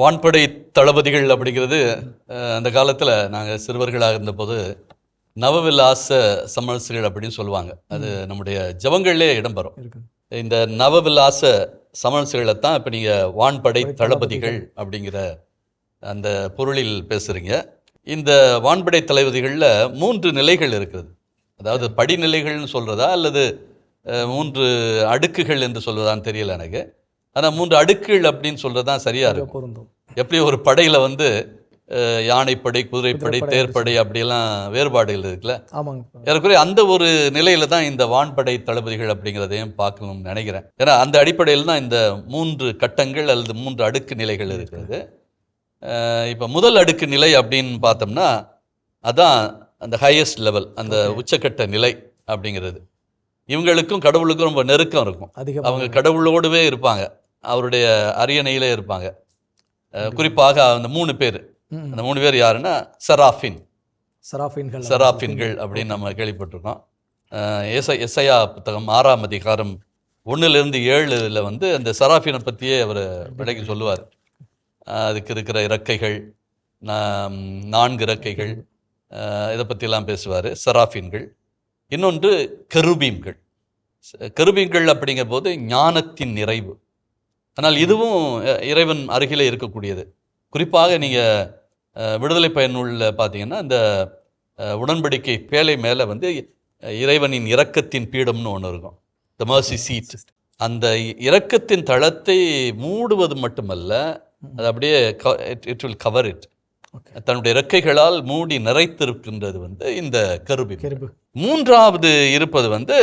வான்படை தளபதிகள் அப்படிங்கிறது அந்த காலத்தில் நாங்கள் சிறுவர்களாக இருந்தபோது நவவிலாச சமரசுகள் அப்படின்னு சொல்லுவாங்க. அது நம்முடைய ஜபங்கள்லே இடம்பெறும். இந்த நவவிலாச சமரசுகளை தான் இப்போ நீங்கள் வான்படை தளபதிகள் அப்படிங்கிற அந்த பொருளில் பேசுகிறீங்க இந்த வான்படை தளபதிகளில் மூன்று நிலைகள் இருக்குது. அதாவது படிநிலைகள்னு சொல்கிறதா அல்லது மூன்று அடுக்குகள் என்று சொல்வதான்னு தெரியல எனக்கு. ஆனால் மூன்று அடுக்குகள் அப்படின்னு சொல்கிறது தான் சரியாக இருக்கும். பொருந்தும். எப்படி ஒரு படையில் வந்து யானைப்படை குதிரைப்படை தேர்ப்படை அப்படியெல்லாம் வேறுபாடுகள் இருக்குல்ல? ஆமாங்க ஏறக்குறைய அந்த ஒரு நிலையில தான் இந்த வான்படை தளபதிகள் அப்படிங்கிறதையும் பார்க்கணும்னு நினைக்கிறேன். ஏன்னா அந்த அடிப்படையில் தான் இந்த மூன்று கட்டங்கள் அல்லது மூன்று அடுக்கு நிலைகள் இருக்கிறது. இப்போ முதல் அடுக்கு நிலை அப்படின்னு பார்த்தோம்னா அதான் அந்த ஹையஸ்ட் லெவல் அந்த உச்சக்கட்ட நிலை அப்படிங்கிறது. இவங்களுக்கும் கடவுளுக்கும் ரொம்ப நெருக்கம் இருக்கும். அவங்க கடவுளோடவே இருப்பாங்க. அவருடைய அரியணையிலே இருப்பாங்க. குறிப்பாக அந்த மூணு பேர். அந்த மூணு பேர் யாருன்னா சராஃபின். சராஃபின்கள். செராபின்கள் அப்படின்னு நம்ம கேள்விப்பட்டிருக்கோம். எச எஸ்ஐயா புத்தகம் ஆறாம் அதிகாரம் ஒன்றிலிருந்து ஏழுல வந்து அந்த சராஃபினை பற்றியே அவர் விலைக்கு சொல்லுவார். அதுக்கு இருக்கிற இறக்கைகள் நான்கு இறக்கைகள் இதை பற்றிலாம் பேசுவார். சராஃபின்கள். இன்னொன்று கெருபீம்கள். கெருபீம்கள் அப்படிங்கிற போது ஞானத்தின் நிறைவு. ஆனால் இதுவும் இறைவன் அருகிலே இருக்கக்கூடியது. குறிப்பாக நீங்கள் விடுதலை பயனுள்ள பார்த்தீங்கன்னா இந்த உடன்படிக்கை பேழை மேலே வந்து இறைவனின் இரக்கத்தின் பீடம்னு ஒன்று இருக்கும். த மர்சி சீட் அந்த இரக்கத்தின் தளத்தை மூடுவது மட்டுமல்ல அது அப்படியே இட் வில் கவர் இட் தன்னுடைய இறக்கைகளால் மூடி நிறைத்திருக்கின்றது வந்து இந்த கருபி கெருபு. மூன்றாவது இருப்பது வந்து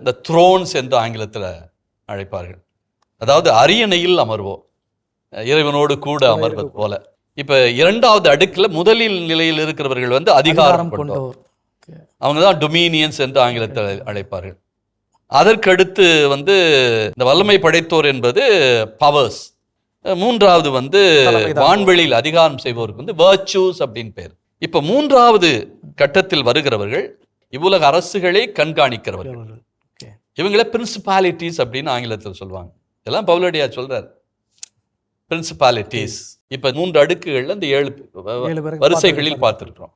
இந்த த்ரோன்ஸ் என்று ஆங்கிலத்தில் அழைப்பார்கள். அதாவது அரியணையில் அமர்வோம். இறைவனோடு கூட அமர்வது போல. இப்ப இரண்டாவது அடுக்குல முதலில் நிலையில் இருக்கிறவர்கள் வந்து அதிகாரம் ஓகே. அவங்க தான் டொமீனியன்ஸ் என்று ஆங்கிலத்தில் அழைப்பார்கள். அதற்கடுத்து வந்து இந்த வல்லமை படைத்தோர் என்பது பவர்ஸ் மூன்றாவது வந்து. வான்வெளியில் அதிகாரம் செய்பவருக்கு வந்து வர்ச்சூஸ் அப்படின்னு பேர். இப்ப மூன்றாவது கட்டத்தில் வருகிறவர்கள் இவ்வுலக அரசுகளை கண்காணிக்கிறவர்கள். இவங்கள பிரின்சிபாலிட்டிஸ் அப்படின்னு ஆங்கிலத்தில் சொல்லுவாங்க. இதெல்லாம் பவுலடியா சொல்றார். பிரின்சிபாலிட்டிஸ் இப்ப மூன்று அடுக்குகள்ல இந்த ஏழு வரிசைகளில் பார்த்திருக்கிறோம்.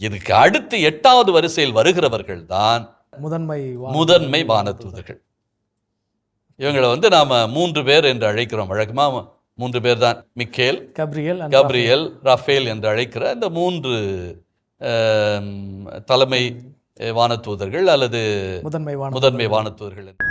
இதுக்கு அடுத்து எட்டாவது வரிசையில் வருகிறவர்கள் தான் முதன்மை முதன்மை வானதூதர்கள். இவங்களை வந்து நாம மூன்று பேர் என்று அழைக்கிறோம். வழக்கமா மூன்று பேர் தான். Michael Gabriel Gabriel Raphael. என்று அழைக்கிற இந்த மூன்று தலைமை அஹ், வானதூதர்கள் அல்லது முதன்மை முதன்மை வானதூதர்கள் என்று.